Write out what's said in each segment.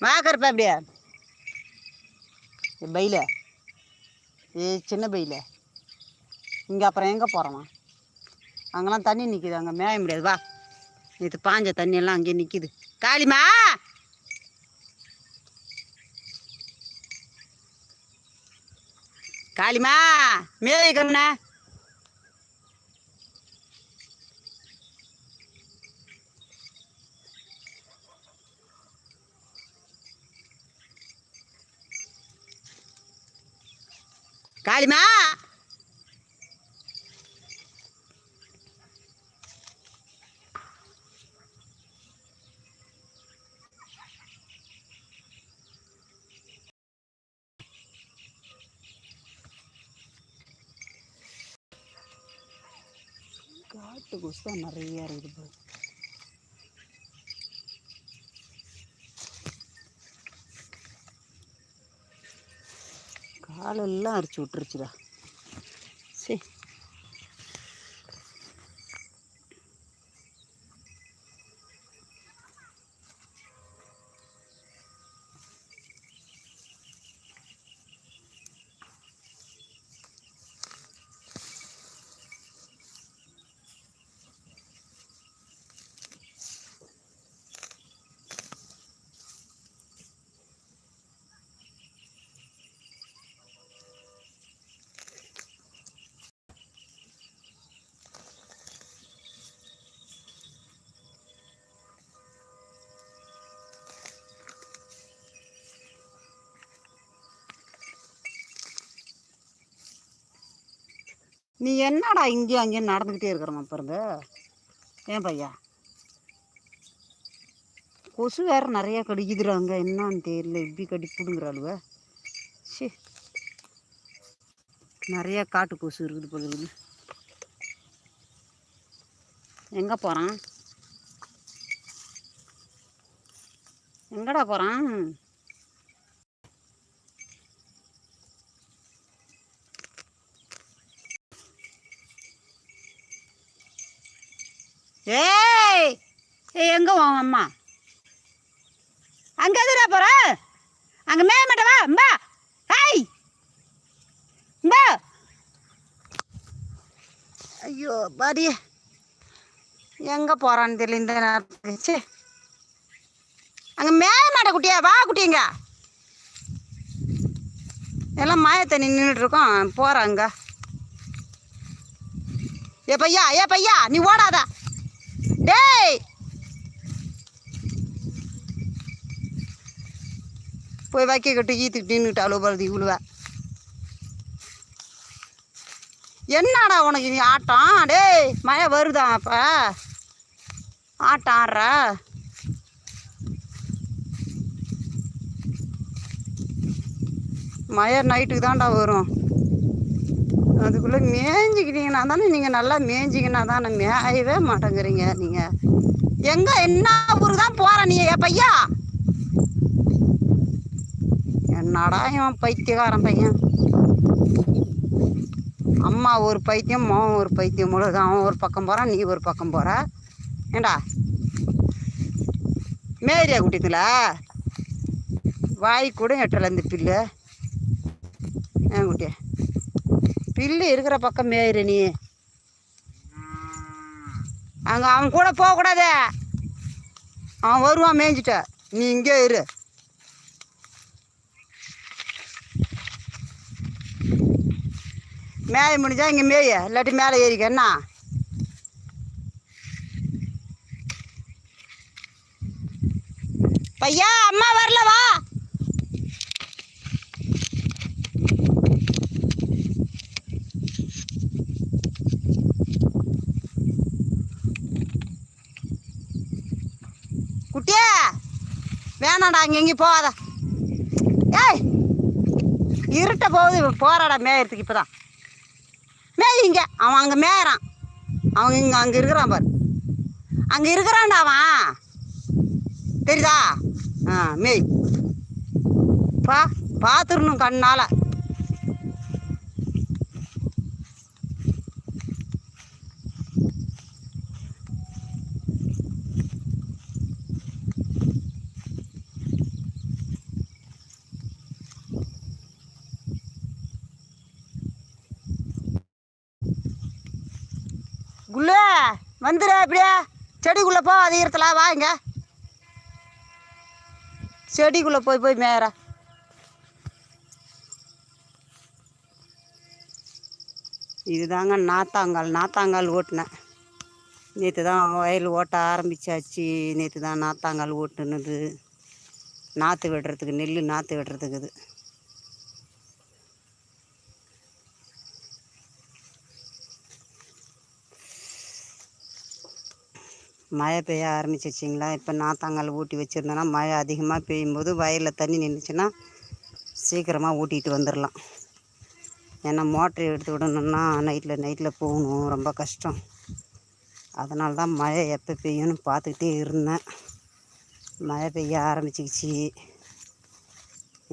வாக்கறப்ப அப்படியா. பையில. ஏ சின்ன பையில. இங்கே அப்புறம் எங்கே போகிறோம் அங்கெல்லாம் தண்ணி நிற்கிது அங்கே மேய முடியாது. வா. இது பாஞ்ச தண்ணியெல்லாம் அங்கேயே நிற்கிது காளிமா! காளிமா! மேய கண்ணா காளிமா காட்டு கொசு தான் நிறைய இருக்குது காலெல்லாம் அரிச்சு விட்டுருச்சுடா. சரி நீ என்னடா இங்கேயும் அங்கேயும் நடந்துக்கிட்டே இருக்கிறமா பிறந்த ஏன் பையா? கொசு வேற நிறையா கடிக்குதுறாங்க என்னன்னு தெரியல. இப்படி கடிப்புடுங்கிறாளுவ பிடுங்குறாளுவ சே நிறையா காட்டு கொசு இருக்குது போல எங்கே போகிறான் எங்கடா போகிறான் ஏய் எங்கே உன் அம்மா? அங்கே எதுடா போகிற அங்கே மேய மாட்டவா அம்பா ஹாய் அம்பா ஐயோ பாடி. எங்கே போகிறான்னு தெரியல இந்த நேரத்துக்கு சே அங்கே மேய மாட்ட குட்டியா? வா குட்டிங்க எல்லாம் மாய தண்ணி நின்றுட்டு இருக்கோம். போகிறாங்க ஏ பையா ஏ பையா நீ ஓடாதா. டேய். போய் வைக்க கட்டு ஈத்துக்கிட்டு நின்றுட்டு அவ்வளோ பருதி இவ்வளவ. என்னடா உனக்கு நீ ஆட்டம்? டேய் மழை வருதா அப்போ? ஆட்டம் ஆடுற? மழை நைட்டுக்கு தான்டா வரும். அதுக்குள்ளே மேய்ஞ்சிக்கிட்டீங்கன்னா தானே நீங்கள் நல்லா மேய்ஞ்சிங்கன்னா தானே மேயவே மாட்டேங்கிறீங்க நீங்கள் எங்கே என்ன ஊருக்கு தான் போகிற நீ பையா? என்னடா இவன் பைத்தியக்காரன் பையன்? அம்மா ஒரு பைத்தியம் மகன் ஒரு பைத்தியம் முழுது அவன் ஒரு பக்கம் போகிறான் நீ ஒரு பக்கம் போகிற ஏண்டா? மேரியா குட்டித்துல? வாய் கூட எட்டல பில்லு ஏன் குட்டியா? பில்லு இருக்கிற பக்கம் மேயிரு நீ. அங்கே அவன் கூட போகக்கூடாது அவன் வருவான் மேய்ஞ்சிட்ட. நீ இங்கே இரு. மேய முடிஞ்சா இங்கே மேய. இல்லாட்டி மேலே ஏறிக்க. என்ன? பையா அம்மா வரல வா குட்டியே வேணாடா அங்கே போகாத. ஏய் இருட்ட போகுது போறாடா மேயறதுக்கு இப்போதான். மேயிங்க அவன் அங்கே மேயறான். அவன் இங்கே அங்கே இருக்கிறான் பாரு. அங்கே இருக்கிறான்டா அவன். தெரியுதா? ஆ மேய். பா பார்த்துடணும் கண்ணால். வந்துடு அப்படியே. செடிக்குள்ளே போ அதிகரத்தில் வாங்க செடிக்குள்ளே போய் போய் மேயற. இதுதாங்க நாத்தாங்கால். நாத்தாங்கால் ஓட்டினேன். நேற்று தான் வயல் ஓட்ட ஆரம்பிச்சாச்சு. நேற்று தான் நாத்தாங்கால் ஓட்டுனது. நாற்று விடுறதுக்கு நெல் நாற்று விடுறதுக்கு இது. மழை பெய்ய ஆரம்பிச்சிச்சிங்களா இப்போ நாத்தாங்கால் ஊட்டி வச்சுருந்தோன்னா மழை அதிகமாக பெய்யும்போது வயலில் தண்ணி நின்றுச்சுன்னா சீக்கிரமாக ஊட்டிகிட்டு வந்துடலாம் ஏன்னா மோட்ரு எடுத்து விடணுன்னா நைட்டில் நைட்டில் போகணும் ரொம்ப கஷ்டம். அதனால தான் மழை எப்போ பெய்யும்னு பார்த்துக்கிட்டே இருந்தேன். மழை பெய்ய ஆரம்பிச்சிக்கிச்சு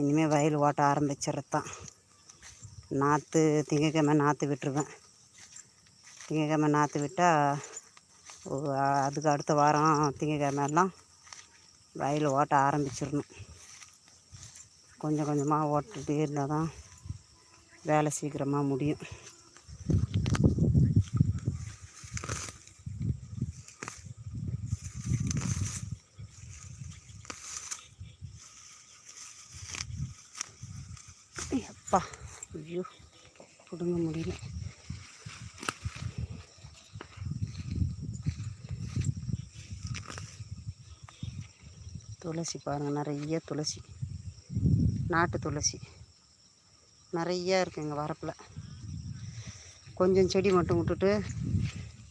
இனிமேல் வயல் ஓட்ட ஆரம்பிச்சிடுறது தான். நாற்று திங்கக்கிழமை நாற்று விட்டுருவேன். திங்கக்கிழமை நாற்று விட்டால் அதுக்கு அடுத்த வாரம் திங்கக்கிழமெல்லாம் வயல் ஓட்ட ஆரம்பிச்சிடணும். கொஞ்சம் கொஞ்சமாக ஓட்டிகிட்டே இருந்தால் தான் வேலை சீக்கிரமாக முடியும் அப்பா ஐயோ பிடுங்க முடியல துளசி பாருங்கள் நிறைய துளசி. நாட்டு துளசி. நிறையா இருக்குது எங்கள் வரப்பில். கொஞ்சம் செடி மட்டும் விட்டுட்டு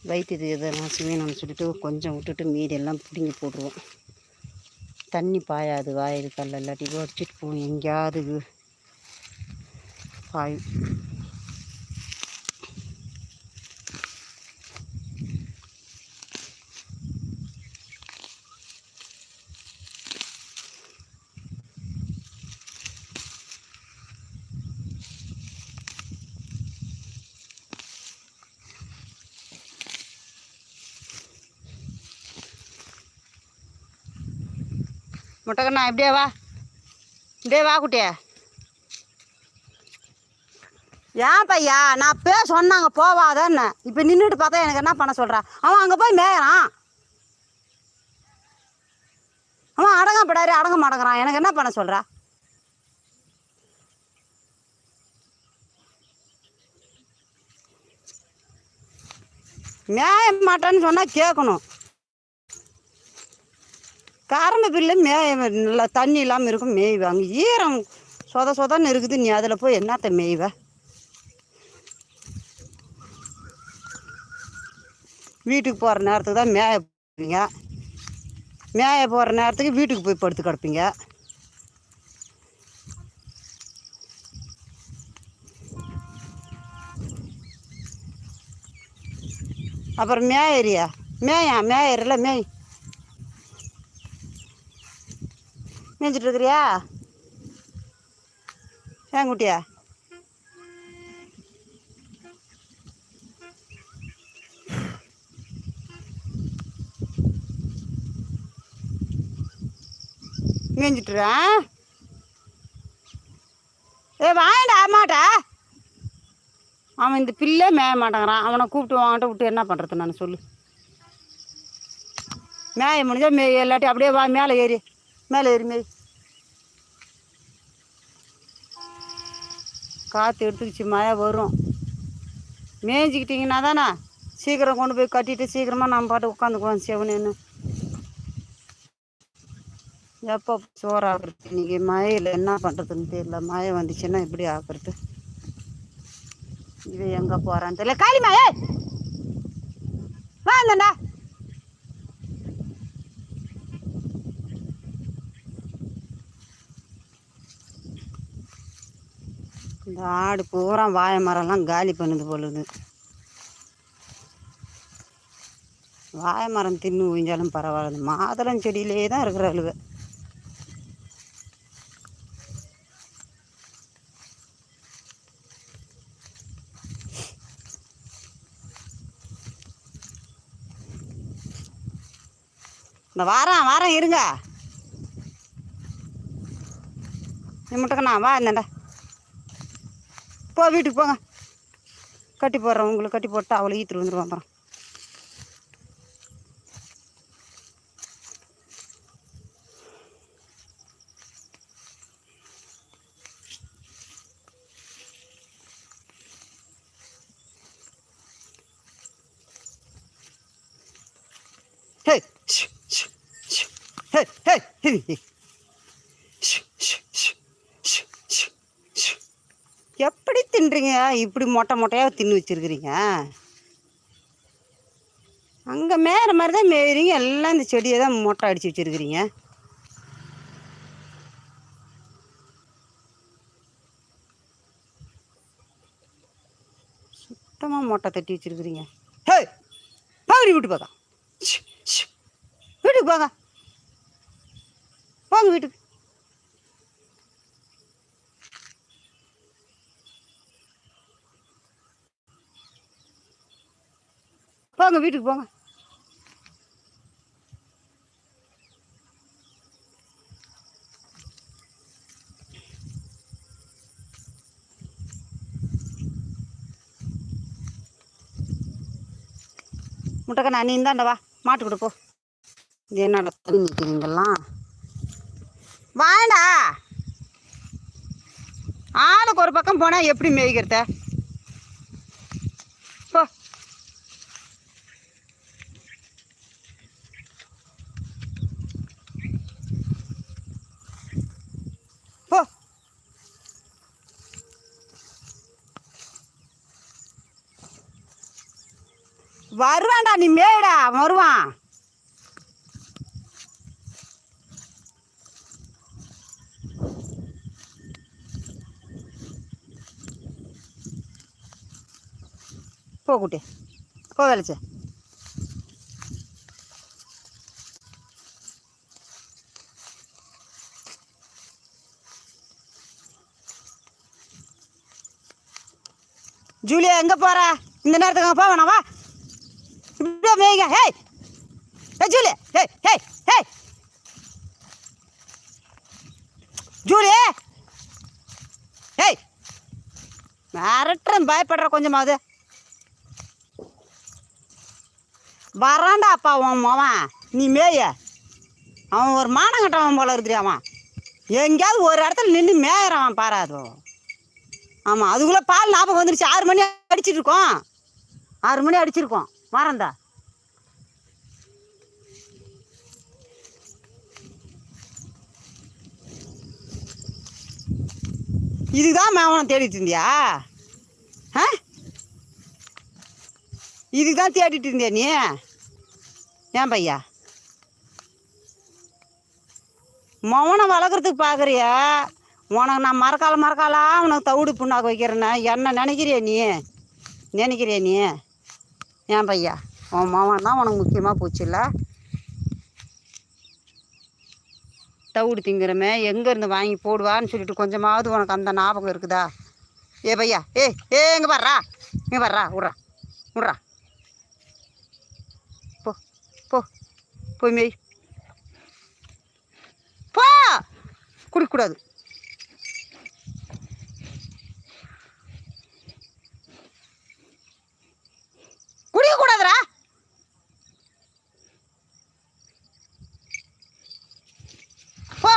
வயிற்றுது எதனா வேணும்னு சொல்லிட்டு கொஞ்சம் விட்டுட்டு மீதியெல்லாம் பிடுங்கி போட்டுருவோம். தண்ணி பாயாது வாயில் கல்ல இல்லாட்டி வடிச்சிட்டு போகும். எங்கேயாவது பாயும். முட்டைக்கண்ணா இப்படியே வா. இப்படியே வா குட்டியா. ஏன் பையா? நான் பே சொன்னாங்க போவாதன்னு இப்போ நின்றுட்டு பார்த்தா எனக்கு என்ன பண்ண சொல்கிறான் அவன் அங்கே போய் மேயறான். அவன் அடங்கப்படாரு அடங்க மாட்டேங்கிறான். எனக்கு என்ன பண்ண சொல்கிறா மேய மாட்டேன்னு சொன்னால் கேட்கணும் கரண்ட் பில்லு மேய நல்லா தண்ணி இல்லாமல் இருக்கும் மேய்வாங்க ஈரம் சொத சொதன்னு இருக்குது நீ அதில் போய் என்னத்த மேய்வ? வீட்டுக்கு போகிற நேரத்துக்கு தான் மேய போவீங்க மேய போகிற நேரத்துக்கு வீட்டுக்கு போய் படுத்து கிடப்பீங்க. அப்புறம் மேயறியா மேயா? மேயறில மேய். மேய்ஞ்சிட்டு இருக்கிறியா ஏன் குட்டியா மேய்ஞ்சிட்டுறா ஏ வாங்கடா மாட்டா அவன் இந்த பிள்ளை மேய மாட்டேங்கிறான். அவனை கூப்பிட்டு வாங்கிட்ட விட்டு என்ன பண்ணுறது நான் சொல்லு. மேய முடிஞ்சா மே இல்லாட்டி அப்படியே வா மேலே ஏறி. மேலே எருமை காற்று எடுத்துக்கிச்சு மழை வரும். மேய்ஞ்சிக்கிட்டிங்கன்னா தானே சீக்கிரம் கொண்டு போய் கட்டிட்டு சீக்கிரமாக நம்ம பாட்டு உட்காந்துக்குவோம் செவனேன்னு எப்போ சோறு ஆக்குறது இன்றைக்கி மழையில் என்ன பண்ணுறதுன்னு தெரியல. மழை வந்துச்சுன்னா எப்படி ஆக்குறது? இது எங்கே போகிறான்னு தெரியல. காளிமா ஏ இந்த ஆடு பூரா வாழை மரம்லாம் காலி பண்ணுது பொழுது வாழை மரம் தின்னு ஊஞ்சாலும் பரவாயில்ல. மாதுளம் செடியிலே தான் இருக்கிற அழுவை இந்த வாரம் வாரம் இருங்க. நீ நான் வா என்னடா போ வீட்டுக்கு போங்க கட்டி போடுறேன் உங்களுக்கு கட்டி போட்டு அவளை ஈத்துட்டு வந்துடுவோம் அப்புறம் Hey, hey, hey, hey, hey. இப்படி மொட்டை மொட்டையாக தின்னு வச்சிருக்கிறீங்க? அங்கே மேற மாதிரி தான் மேய்றீங்க. எல்லாம் இந்த செடியை தான் மொட்டை அடித்து வச்சிருக்கிறீங்க. சுத்தமாக மொட்டை தட்டி வச்சிருக்கிறீங்க. ஹே பாவரி வீட்டு போக வீட்டுக்கு போக போங்க வீட்டுக்கு. போங்க வீட்டுக்கு போங்க. முட்டைக்கண்ணா நீ இந்தாண்ட வா மாட்டு கொடுப்போ இது என்னடா தண்ணி நிற்கிறீங்கெல்லாம் வாடா. ஆளுக்கு ஒரு பக்கம் போனால் எப்படி மேய்க்கிறத? வருவான்டா நீ மேடா வருவான். போ குட்டி. போ வேலைச்சு ஜூலியா எங்கே போகிற இந்த நேரத்துக்கு அங்க வா வா இப்படியே மேய்ங்க ஹேய்! ஏ Julie! Hey hey hey Julie! Hey மிரட்டுறேன் பயப்படுற கொஞ்சமாவது. வரான்டா அப்பா உன் மவன். நீ மேய. அவன் ஒரு மானங்கட்டவன் போல இருக்கிறியா அவன். எங்கேயாவது ஒரு இடத்துல நின்று மேயறான் பாராது ஆமாம் அதுக்குள்ளே பால் ஞாபகம் வந்துருச்சு. ஆறு மணி அடிச்சிட்டு ஆறு மணி அடிச்சிருக்கோம். வரேன்டா இதுதான் மேவனம் தேடிட்டு இருந்தியா? ஆ? இதுக்கு தான் தேடிட்டு இருந்தியா நீ? ஏன் பையா? மௌனம் வளர்க்குறதுக்கு பார்க்குறியா உனக்கு நான் மறக்கால மறக்காலா உனக்கு தவிடு புண்ணாக்கு வைக்கிறேன்னு என்ன நினைக்கிறியா நீ? நினைக்கிறியா நீ? ஏன் பையா? உன் மவன் தான் உனக்கு முக்கியமாக போச்சு இல்லை தவிடு திங்கிறமே எங்கேருந்து வாங்கி போடுவான்னு சொல்லிட்டு கொஞ்சமாவது உனக்கு அந்த ஞாபகம் இருக்குதா? ஏ பையா ஏ ஏ இங்கே வர்றா இங்கே வர்றா விட்றா விட்றா போ போ போய் மெய். போ! குடிக்கக்கூடாது குடிக்கக்கூடாதுடா போ.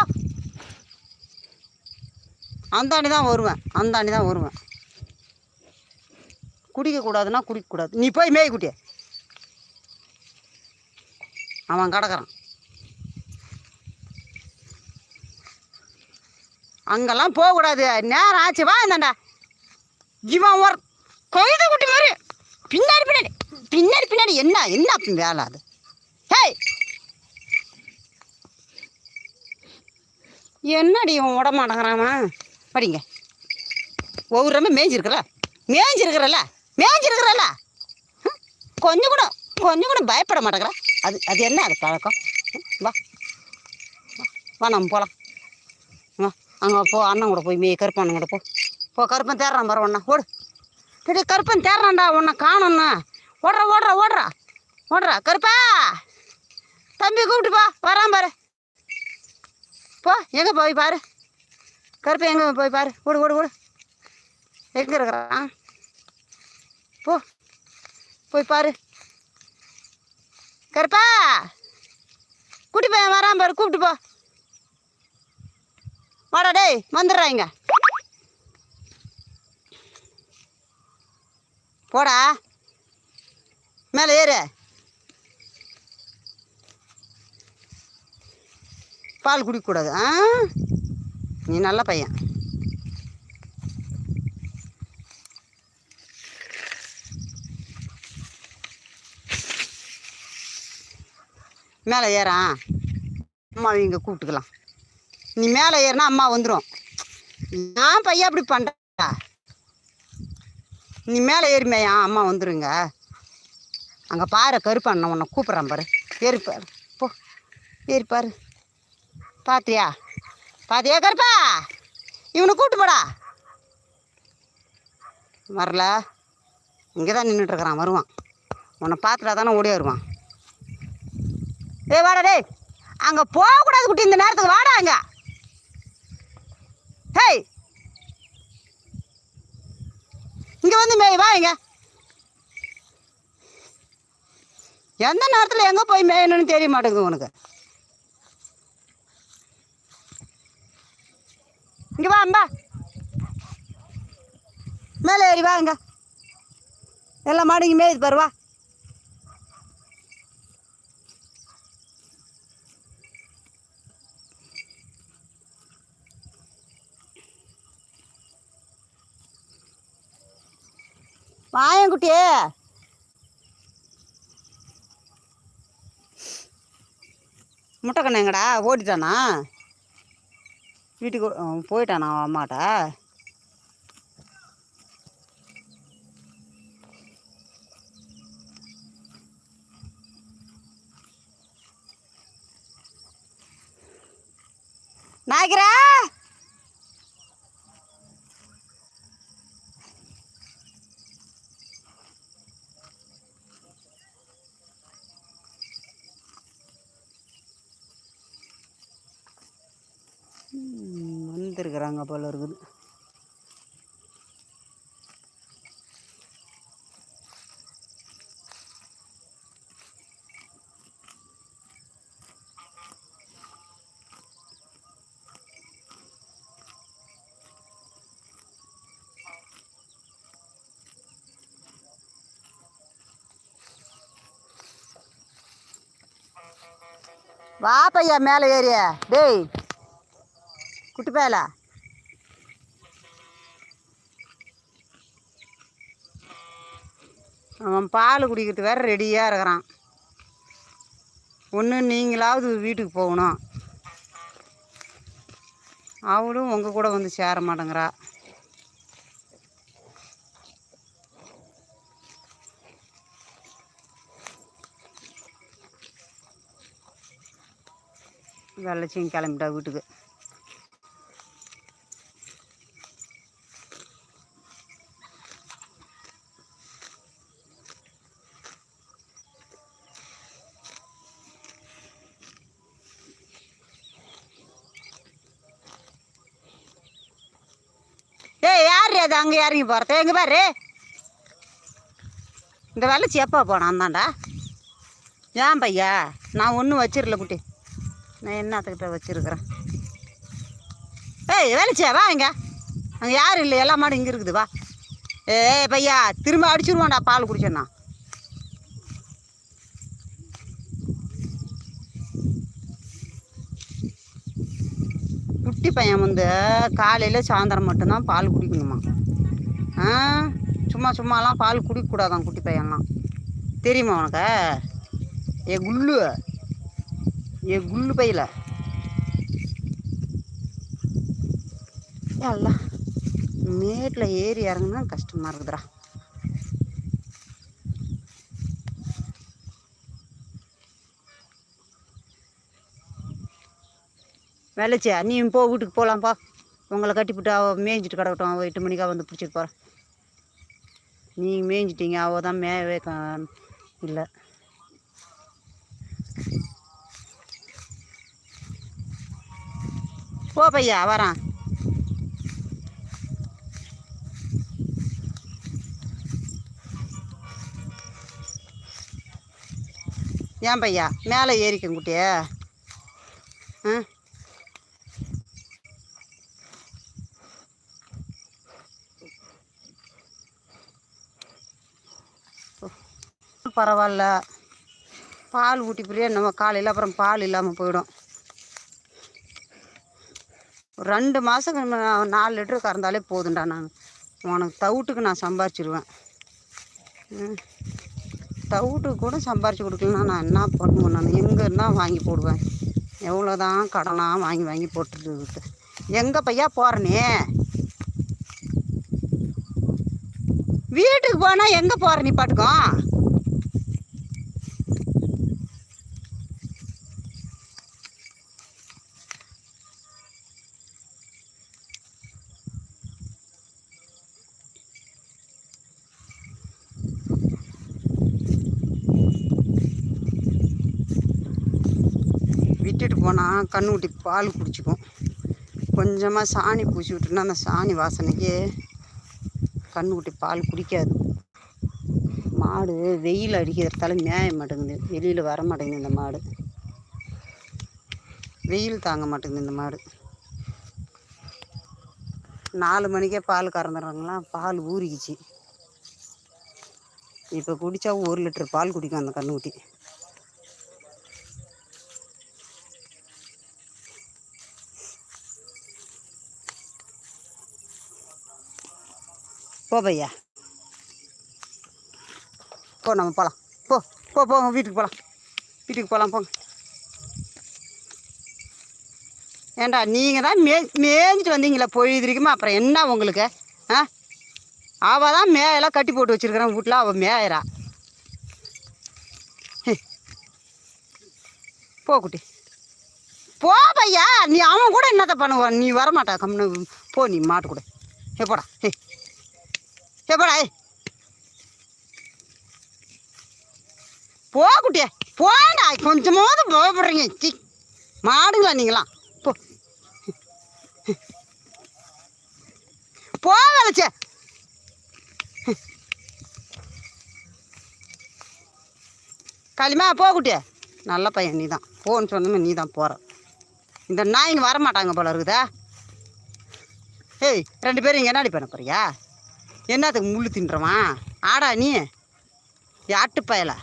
அந்தாண்டி தான் வருவேன். அந்தாண்டி தான் வருவேன். குடிக்கக்கூடாதுன்னா குடிக்கக்கூடாது நீ போய் மேய் குட்டியே. அவன் கிடக்குறான். அங்கெல்லாம் போகக்கூடாது நேரம் ஆச்சு. வா இந்தாண்டா. இவன் ஒரு கொய்த குட்டி மாதிரி. பின்னாடி பின்னாடி. பின்னாடி பின்னாடி. என்ன என்ன வேலை அது? ஹேய்! என்னடி உன் விட மாட்டேங்கிறாமா படிங்க. ஒவ்வொரு ரமே மேய்ஞ்சிருக்கிறல மேய்ஞ்சிருக்கிறல்ல மேய்ஞ்சிருக்கிறல்ல கொஞ்சம் கூட கொஞ்சம் கூட பயப்பட மாட்டேங்கிறா. அது அது என்ன அது பழக்கம்? வா. வா, நம்ம போகலாம் வா அங்கே போ அண்ணன் கூட போய் மே கருப்பண்ணன் கூட போ. போ கருப்பன் தேடுறான் பாரு ஒன்றா ஓடு. டேய் கருப்பன் தேடுறான்டா உன்னை காணோண்ணா ஓடுறா ஓடுறா ஓடுறா. ஓடுறா. கருப்பா! தம்பி கூப்பிட்டு போ வரான் பாரு. போ எங்கே போய் பாரு. கருப்பு எங்கே போய் பாரு. ஓடு ஓடு ஓடு. எங்கே இருக்கிறான்? போ போய் பாரு. கருப்பா! குட்டி பையன் வரான் பாரு கூப்பிட்டு போ. வாடா டேய் வந்துடுறாங்க போடா. மேலே ஏறு. பால் குடிக்கக்கூடாது. ஆ? நீ நல்ல பையன். மேலே ஏறான் அம்மா இங்கே கூப்பிட்டுக்கலாம். நீ மேலே ஏறினா அம்மா வந்துடும் நான் பையன் அப்படி பண்ணுறா நீ மேலே ஏறிமையா அம்மா வந்துடுங்க அங்கே பாரு கருப்பாண்ண உன்னை கூப்பிட்றான் பாரு. ஏறிப்பார் பாரு. போ. ஏறிப்பார் பார்த்தியா பாத்தியா? பாத்தியா கருப்பா? இவனை கூட்டு போடா. வரல. இங்கே தான் நின்றுட்டுருக்குறான் வருவான். உன்னை பார்த்துட்டா தானே ஓடியே வருவான். ஏ வாடா டேய். அங்கே போகக்கூடாது குட்டி இந்த நேரத்துக்கு வாடா அங்க. ஹேய் இங்கே வந்து மேய் வா இங்க. எந்த நேரத்தில் எங்கே போய் மேயணும்னு தெரிய மாட்டேங்குது உனக்கு. இங்கே வா அம்பா. மேலே ஏறி வா இங்க. எல்லா மாடு இங்கே மேயுது பாரு வா. வாயன் முட்டைக்கண்ணு எங்கடா? ஓடிட்டானா? வீட்டுக்கு போயிட்டான் நான் அம்மாட்ட? நாய்க்கிறா ம், வந்திருக்கிறாங்க போல இருக்குது. வாப்பையா மேலே ஏறிய. டேய் குட்டி பயல? அவன் பால் குடிக்கிறதுக்கு வேற ரெடியாக இருக்கிறான். ஒன்று நீங்களாவது வீட்டுக்கு போகணும். அவளும் உங்கள் கூட வந்து சேர மாட்டேங்கிறா. வெள்ளச்சியும் கிளம்பிட்டா வீட்டுக்கு. ஏய் அங்கே இறங்கி போகிறது எங்கே பாரு. இந்த வெள்ளச்சி எப்போ போனான் தான்டா ஏன் பையா? நான் ஒன்றும் வச்சிடல குட்டி. நான் என்னத்துக்கிட்ட வச்சிருக்கிறேன்? ஏய் வேலைச்சியா வா இங்க. அங்கே யாரும் இல்லை. எல்லா மாடும் இங்கே இருக்குது. வா. ஏய் பையா திரும்ப அடிச்சிருவான்டா பால் குடிச்சோன்னா குட்டி பையன் வந்து காலையில் சாயந்தரம் மட்டும்தான் பால் குடிக்கணுமா? ஆ? சும்மா சும்மாலாம் பால் குடிக்கக்கூடாதான் குட்டி பையன்லாம். தெரியுமா உனக்கு? ஏ குல்லு. ஏ குல்லு பையில. எல்லாம் மேட்டில் ஏறி இறங்குனா கஷ்டமாக இருக்குதுடா. வேலைச்சியா நீ போ வீட்டுக்கு போகலாம்ப்பா உங்களை கட்டிவிட்டு அவள் மேய்ஞ்சிட்டு கிடக்கட்டும் அவள் எட்டு மணிக்காக வந்து பிடிச்சிட்டு போகிறான் நீங்கள் மேய்ஞ்சிட்டீங்க அவள் தான் மேயவே இல்லை. போ பையா வரான். ஏன் பையா மேலே ஏறிக்கும் குட்டியே. ஆ? பரவாயில்ல. பால் ஊட்டி பிரியா நம்ம காலையில் அப்புறம் பால் இல்லாமல் போயிடும். ஒரு ரெண்டு மாதம் நாலு லிட்டரு கறந்தாலே போதும்டா நான். உனக்கு தவிட்டுக்கு நான் சம்பாரிச்சிருவேன். ம். தவிட்டுக்கு கூட சம்பாரிச்சு கொடுக்கலன்னா நான் என்ன பண்ணுவேன் நான்? எங்கே இருந்தால் வாங்கி போடுவேன். எவ்வளோதான் கடனாக வாங்கி வாங்கி போட்டுட்டு எங்கே பையா போகிறனே வீட்டுக்கு போனால் எங்கே போகிற நீ பாட்டுக்கும் விட்டுட்டு போனால் கண்ணுக்குட்டி பால் குடிச்சிக்கும். கொஞ்சமாக சாணி பூசி விட்டோன்னா அந்த சாணி வாசனைக்கே கண்ணுக்குட்டி பால் குடிக்காது. மாடு வெயில் அடிக்கிறதால மேய மாட்டேங்குது. வெளியில் வர மாட்டேங்குது இந்த மாடு. வெயில் தாங்க மாட்டேங்குது இந்த மாடு. நாலு மணிக்கே பால் கறந்துடுறாங்களாம் பால் ஊறிக்கிச்சு. இப்போ குடித்தா ஒரு லிட்டர் பால் குடிக்கும் அந்த கண்ணுக்குட்டி போ போ நம்ம போகலாம் போ போ போங்க வீட்டுக்கு போகலாம் வீட்டுக்கு போகலாம் போங்க. ஏண்டா நீங்கள் தான் மே மேய்ஞ்சிட்டு வந்தீங்களே பொழுதுரிக்குமா அப்புறம் என்ன உங்களுக்கு? ஆ? அவள் தான் மேயெல்லாம் கட்டி போட்டு வச்சிருக்கிறேன் வீட்டில் அவள் மேயறா. போ குட்டி. போ பையா. நீ அவன் கூட என்னத்த பண்ணுவான் நீ வரமாட்டா. கம்னு போ நீ மாட்டு கூட. ஏ போடா. ஏ எப்படா போ குட்டியே. போடா கொஞ்சமாவது போகப்படுறீங்க சி மாடுங்களா நீங்களாம். போ. போ வேலைச்சே களிமா போ குட்டியே. நல்ல பையன் நீ தான் போன்னு சொன்னமே நீ தான் போகிற இந்த நாயின்னு வர மாட்டாங்க போல இருக்குதா. ஏய் ரெண்டு பேரும் இங்கே என்னடி பண்ண போறியா என்னத்துக்கு முள்ளு தின்றவான்? ஆடா நீ. ஆட்டு பயலா?